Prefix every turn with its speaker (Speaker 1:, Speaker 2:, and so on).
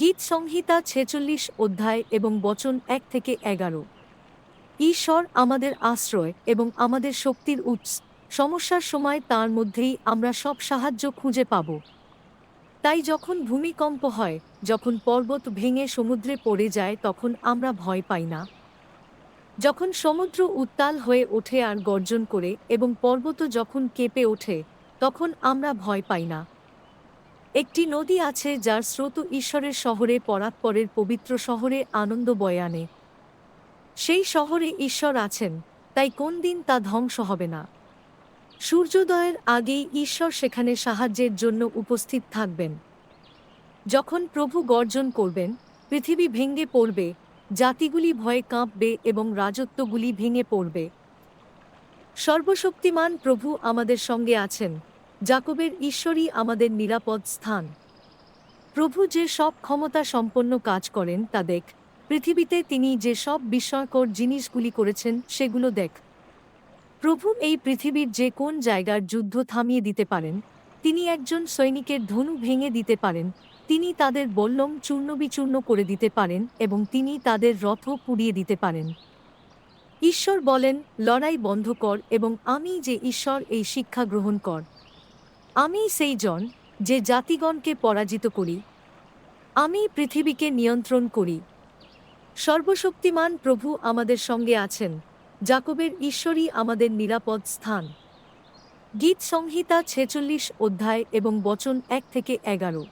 Speaker 1: গীত সংহিতা ছেচল্লিশ অধ্যায় এবং বচন এক থেকে এগারো। ঈশ্বর আমাদের আশ্রয় এবং আমাদের শক্তির উৎস। সমস্যার সময় তার মধ্যেই আমরা সব সাহায্য খুঁজে পাব। তাই যখন ভূমিকম্প হয়, যখন পর্বত ভেঙে সমুদ্রে পড়ে যায়, তখন আমরা ভয় পাই না। যখন সমুদ্র উত্তাল হয়ে ওঠে আর গর্জন করে এবং পর্বত যখন কেঁপে ওঠে, তখন আমরা ভয় পাই না। একটি নদী আছে যার স্রোত ঈশ্বরের শহরে পরাৎপরের পবিত্র শহরে আনন্দ বয়ে আনে সেই শহরে ঈশ্বর আছেন, তাই কোন দিন তা ধ্বংস হবে না। সূর্যোদয়ের আগেই ঈশ্বর সেখানে সাহায্যের জন্য উপস্থিত থাকবেন। যখন প্রভু গর্জন করবেন, পৃথিবী ভেঙে পড়বে, জাতিগুলি ভয়ে কাঁপবে এবং রাজত্বগুলি ভেঙে পড়বে। সর্বশক্তিমান প্রভু আমাদের সঙ্গে আছেন জাকবের ঈশ্বরই আমাদের নিরাপদ স্থান। প্রভু যে সব ক্ষমতা সম্পন্ন কাজ করেন, তা দেখ। পৃথিবীতে তিনি যে সব বিস্ময়কর জিনিসগুলি করেছেন, সেগুলো দেখ। প্রভু এই পৃথিবীর যে কোন জায়গার যুদ্ধ থামিয়ে দিতে পারেন, তিনি একজন সৈনিকের ধনু ভেঙে দিতে পারেন, তিনি তাদের বল্লম চূর্ণবিচূর্ণ করে দিতে পারেন এবং তিনি তাদের রথ পুড়িয়ে দিতে পারেন। ঈশ্বর বলেন, লড়াই বন্ধ কর এবং আমি যে ঈশ্বর এই শিক্ষা গ্রহণ কর। আমি সেই জন যে জাতিগণকে পরাজিত করি। আমি পৃথিবীকে নিয়ন্ত্রণ করি। সর্বশক্তিমান প্রভু আমাদের সঙ্গে আছেন জাকবের ঈশ্বরই আমাদের নিরাপদ স্থান। গীত সংহিতা ছেচল্লিশ অধ্যায় এবং বচন এক থেকে এগারো।